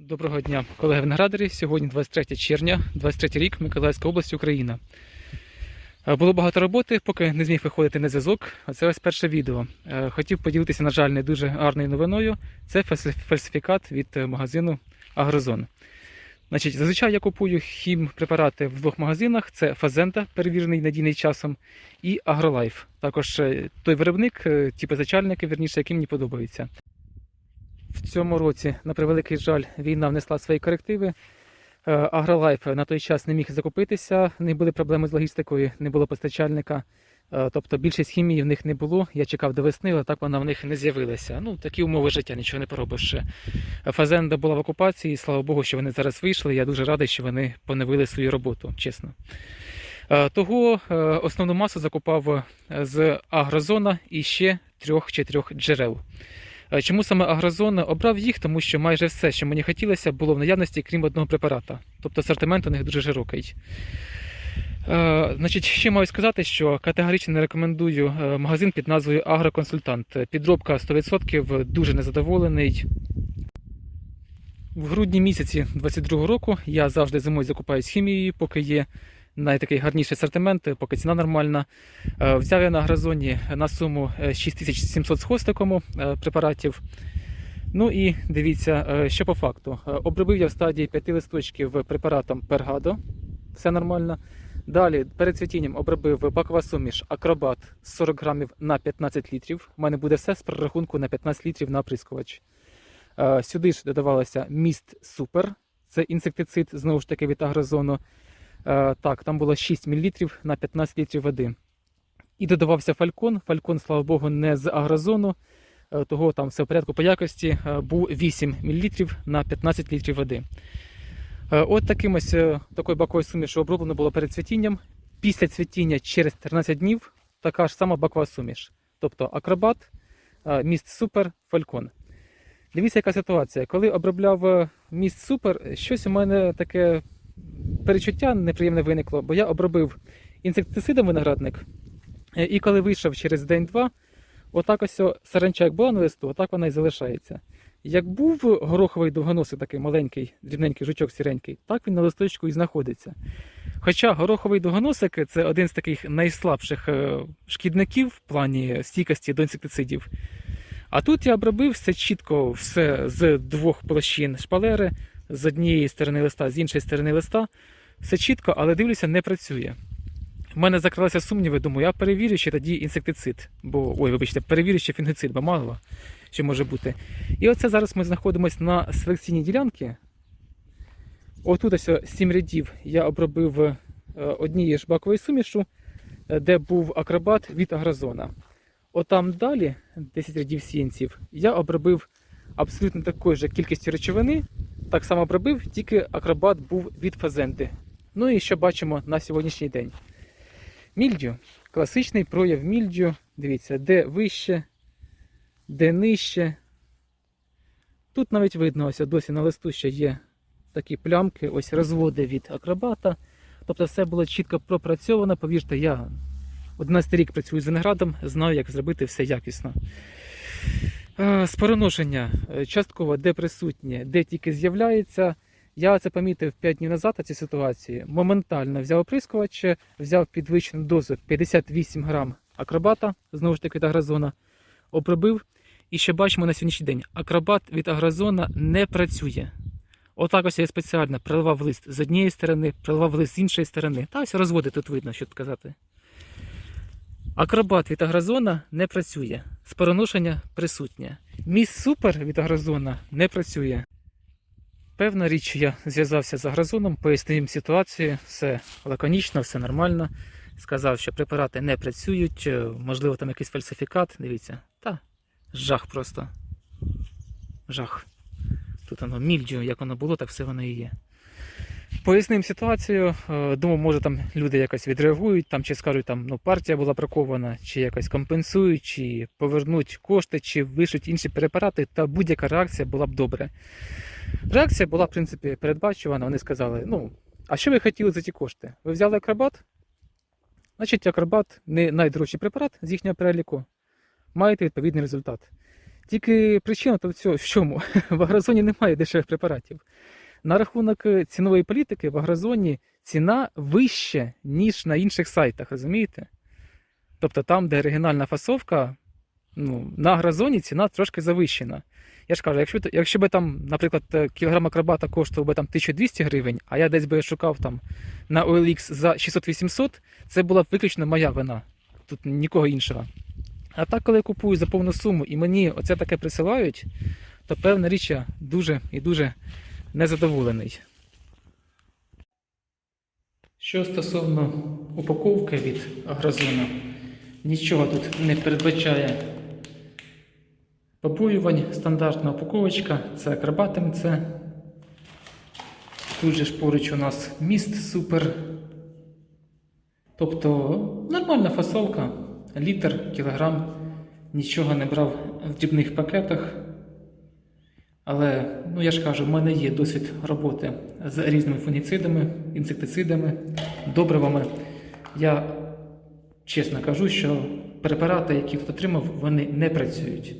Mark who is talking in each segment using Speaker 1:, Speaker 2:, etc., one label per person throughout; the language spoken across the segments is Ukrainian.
Speaker 1: Доброго дня, колеги виноградарі. Сьогодні 23 червня, 23 рік, Миколаївська область, Україна. Е, Було багато роботи, поки не зміг виходити на зв'язок. Це ось перше відео. Е, Хотів поділитися, на жаль, не дуже гарною новиною. Це фальсифікат від е, магазину Агрозон. Значить, зазвичай я купую хімпрепарати в двох магазинах: це Фазента, перевірений надійний часом, і Агролайф. Також той виробник, ті позичальники, верніше, які мені подобаються. В цьому році, на превеликий жаль, війна внесла свої корективи. Е, Агролайф на той час не міг закупитися, не були проблеми з логістикою, не було постачальника. Е, Тобто більшість хімії в них не було. Я чекав до весни, але так вона в них не з'явилася. Ну, такі умови життя, нічого не поробиш. Фазенда була в окупації, слава Богу, що вони зараз вийшли. Я дуже радий, що вони поновили свою роботу, чесно. Е, Того основну масу закупав з Агрозона і ще трьох чи трьох джерел. Е, Чому саме Агрозон обрав їх? Тому що майже все, що мені хотілося, було в наявності, крім одного препарата. Тобто асортимент у них дуже широкий. Е, Значить, ще маю сказати, що категорично не рекомендую е, магазин під назвою Агроконсультант. Підробка 100%, дуже незадоволений. В грудні місяці 22 року я завжди зимою закупаюсь хімією, поки є найтакий гарніший асортимент, поки ціна нормальна. Е, Взяв я на Агрозоні на суму е, 6700 з хвостиком е, препаратів. Ну і дивіться, е, що по факту. Е, Обробив я в стадії 5 листочків препаратом Пергадо. Все нормально. Далі перед цвітінням обробив бакова суміш Акробат 40 грамів на 15 літрів. У мене буде все з прорахунку на 15 літрів на оприскувач. Е, Сюди ж додавалося міст Супер. Це інсектицид, знову ж таки від агрозону. Е, Так, там було 6 мл на 15 літрів води. І додавався фалькон. Фалькон, слава Богу, не з агрозону. Е, Того там все в порядку по якості. Е, Був 8 мл на 15 літрів води. От таким ось такою баковою сумішю оброблено було перед цвітінням. Після цвітіння через 13 днів така ж сама бакова суміш. Тобто акробат, міст супер, фалькон. Дивіться, яка ситуація. Коли обробляв міст супер, щось у мене таке перечуття неприємне виникло, бо я обробив інсектицидом виноградник. Е, І коли вийшов через день-два, отак ось саранча як була на листу, отак вона і залишається. Як був гороховий довгоносик такий маленький, дрібненький жучок сіренький, так він на листочку і знаходиться. Хоча гороховий довгоносик це один з таких найслабших е, шкідників в плані стійкості до інсектицидів. А тут я обробив все чітко, все з двох площин шпалери, з однієї сторони листа, з іншої сторони листа. Все чітко, але дивлюся, не працює. У мене закрилися сумніви, думаю, я перевірю, чи тоді інсектицид. Бо, ой, вибачте, перевірю, чи фінгицид, бо мало що може бути. І оце зараз ми знаходимося на селекційній ділянці. Отут ось 7 рядів я обробив е, однією ж баковою сумішу, е, де був акробат від агрозона. Отам далі, 10 рядів сіянців, я обробив абсолютно такою ж кількістю речовини. Так само обробив, тільки акробат був від фазенти. Ну і що бачимо на сьогоднішній день. Мільдю. Класичний прояв мільдю. Дивіться, де вище, де нижче. Тут навіть видно, ось досі на листу ще є такі плямки, ось розводи від акробата. Тобто все було чітко пропрацьовано. Повірте, я 11 рік працюю з виноградом, знаю, як зробити все якісно. Е, Спороношення е, частково де присутнє, де тільки з'являється. Я це помітив 5 днів назад у цій ситуації. Моментально взяв оприскувач, взяв підвищену дозу 58 грам акробата, знову ж таки від агрозона, обробив. І ще бачимо на сьогоднішній день, акробат від агрозона не працює. Отак ось я спеціально приливав лист з однієї сторони, приливав лист з іншої сторони. Та ось розводи тут видно, що тут казати. Акробат від агрозона не працює. Спороношення присутнє. Міс супер від агрозона не працює. Певна річ, я зв'язався з агрозоном, пояснив їм ситуацію, все лаконічно, все нормально. Сказав, що препарати не працюють, е, можливо, там якийсь фальсифікат. Дивіться, та жах просто. Жах. Тут воно мільдю, як воно було, так все воно і є. Пояснив ситуацію. е, Думав, може там люди якось відреагують, там чи скажуть, там ну партія була бракована, чи якось компенсують, чи повернуть кошти, чи вишлють інші препарати, та будь-яка реакція була б добре. Реакція була, в принципі, передбачувана. Вони сказали: ну, а що ви хотіли за ті кошти? Ви взяли акробат? Значить, акробат не найдорожчий препарат з їхнього переліку. Маєте відповідний результат. Тільки причина то в цьому-? В агрозоні немає дешевих препаратів. На рахунок е, цінової політики в агрозоні ціна вища, ніж на інших сайтах, розумієте? Тобто там, де оригінальна фасовка, ну, на агрозоні ціна трошки завищена. Я ж кажу, якщо, якщо би там, наприклад, е, кілограм акробата коштував би там 1200 гривень, а я десь би шукав там на OLX за 600-800, це була б виключно моя вина. Тут нікого іншого. А так, коли я купую за повну суму і мені оце таке присилають, то певна річ я дуже і дуже незадоволений. Що стосовно упаковки від агрозона, нічого тут не передбачає побоювань. Стандартна упаковочка, це акробат МЦ. Тут же ж поруч у нас міст супер. Тобто нормальна фасовка, літр, кілограм, нічого не брав в дрібних пакетах. Але, ну я ж кажу, в мене є досвід роботи з різними фунгіцидами, інсектицидами, добривами. Я чесно кажу, що препарати, які тут отримав, вони не працюють.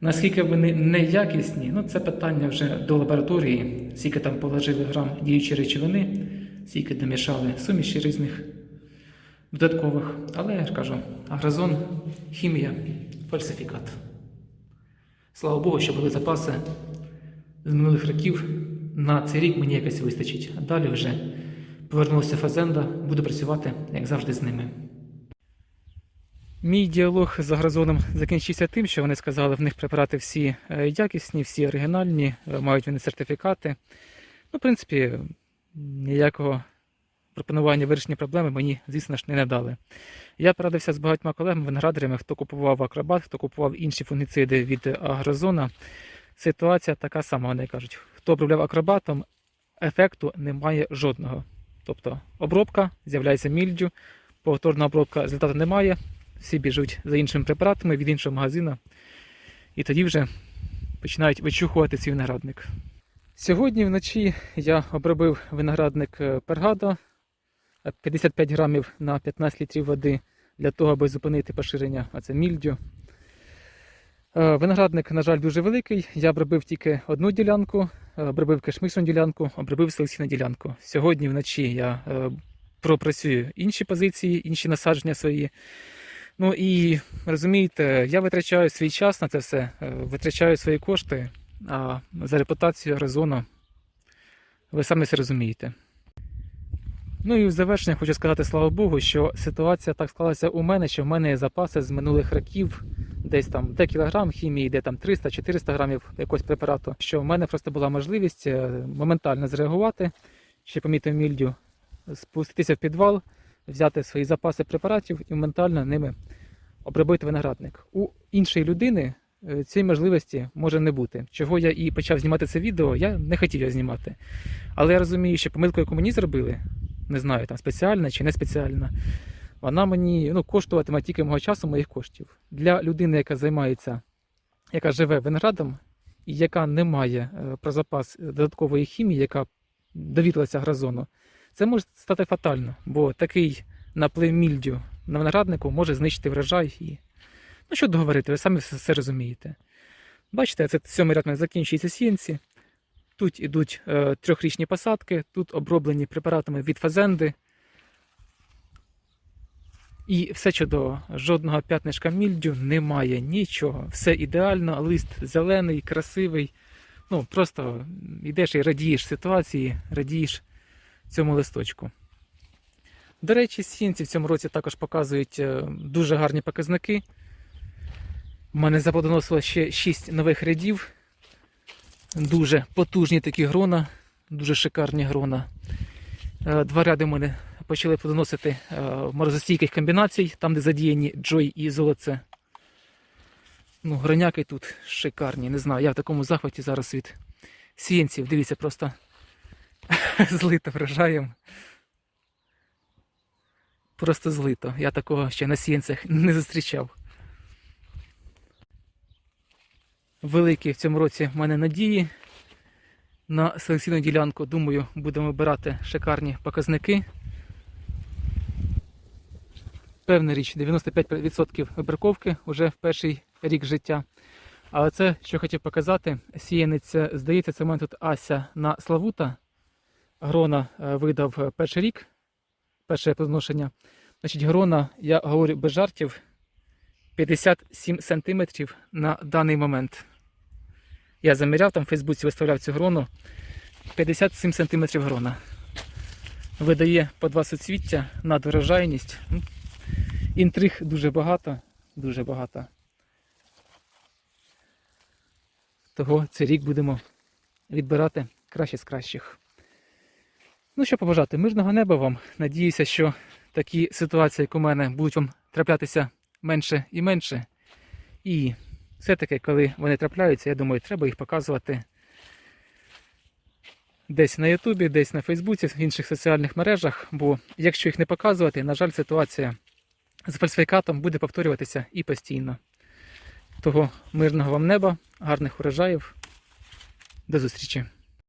Speaker 1: Наскільки вони неякісні, ну це питання вже до лабораторії, скільки там положили грам діючої речовини, скільки домішали суміші різних додаткових. Але я ж кажу, агрозон, хімія, фальсифікат. Слава Богу, що були запаси з минулих років. На цей рік мені якось вистачить. А далі вже повернулася фазенда, буду працювати, як завжди, з ними. Мій діалог з агрозоном закінчився тим, що вони сказали, в них препарати всі е, якісні, всі оригінальні, е, мають вони сертифікати. Ну, в принципі, ніякого пропонування вирішення проблеми мені, звісно ж, не надали. Я порадився з багатьма колегами виноградарями, хто купував акробат, хто купував інші фунгіциди від агрозона. Ситуація така сама, вони кажуть. Хто обробляв акробатом, ефекту немає жодного. Тобто обробка, з'являється мільдю, повторна обробка результату немає, всі біжуть за іншими препаратами від іншого магазину, і тоді вже починають вичухувати свій виноградник. Сьогодні вночі я обробив виноградник е, Пергадо 55 грамів на 15 літрів води для того, аби зупинити поширення, а це мільдю. Е, Виноградник, на жаль, дуже великий. Я обробив тільки одну ділянку, е, обробив кишмишну ділянку, обробив селекційну ділянку. Сьогодні вночі я е, пропрацюю інші позиції, інші насадження свої. Ну і розумієте, я витрачаю свій час на це все, витрачаю свої кошти, а за репутацію Аризону ви самі це розумієте. Ну і в завершення хочу сказати, слава Богу, що ситуація так склалася у мене, що в мене є запаси з минулих років, десь там де кілограм хімії, де там 300-400 грамів якогось препарату. Що в мене просто була можливість е, моментально зреагувати, ще помітив мільдю, спуститися в підвал, взяти свої запаси препаратів і моментально ними обробити виноградник. У іншої людини е, цієї можливості може не бути. Чого я і почав знімати це відео, я не хотів його знімати. Але я розумію, що помилку, яку мені зробили, не знаю, там спеціальна чи не спеціальна, вона мені ну, коштуватиме тільки мого часу, моїх коштів. Для людини, яка займається, яка живе виноградом і яка не має е, про запас додаткової хімії, яка довірилася гразону, це може стати фатально, бо такий наплив мільдю на винограднику може знищити врожай і. Ну, що договорити, ви самі все, все розумієте. Бачите, це сьомий ряд закінчується сіянці. Тут ідуть е, трьохрічні посадки, тут оброблені препаратами від фазенди. І все чудово, жодного п'ятнишка мільдю немає, нічого. Все ідеально, лист зелений, красивий. Ну, просто йдеш і радієш ситуації, радієш цьому листочку. До речі, сінці в цьому році також показують е, дуже гарні показники. У мене заплодоносило ще 6 нових рядів. Дуже потужні такі грона, дуже шикарні грона. Е, Два ряди в мене почали плодоносити е, морозостійких комбінацій, там, де задіяні Джой і золоце. Ну, гроняки тут шикарні. Не знаю, я в такому захваті зараз від сіянців. Дивіться, просто злито врожаєм. Просто злито. Я такого ще на сіянцях не зустрічав. Великі в цьому році в мене надії. На селекційну ділянку, думаю, будемо вибирати шикарні показники. Певна річ, 95% вибірковки вже в перший рік життя. Але це, що хотів показати, сіяниця, здається, це в мене тут Ася на Славута. Грона е, видав перший рік, перше плодоношення. Значить, грона, я говорю без жартів, 57 сантиметрів на даний момент. Я заміряв там в Фейсбуці, виставляв цю грону. 57 сантиметрів грона. Видає по два суцвіття над врожайність. Ну, Інтриг дуже багато, дуже багато. Того цей рік будемо відбирати краще з кращих. Ну, що побажати, мирного неба вам. Надіюся, що такі ситуації, як у мене, будуть вам траплятися менше і менше. І все-таки, коли вони трапляються, я думаю, треба їх показувати десь на Ютубі, десь на Фейсбуці, в інших соціальних мережах. Бо якщо їх не показувати, на жаль, ситуація з фальсифікатом буде повторюватися і постійно. Того мирного вам неба, гарних урожаїв. До зустрічі!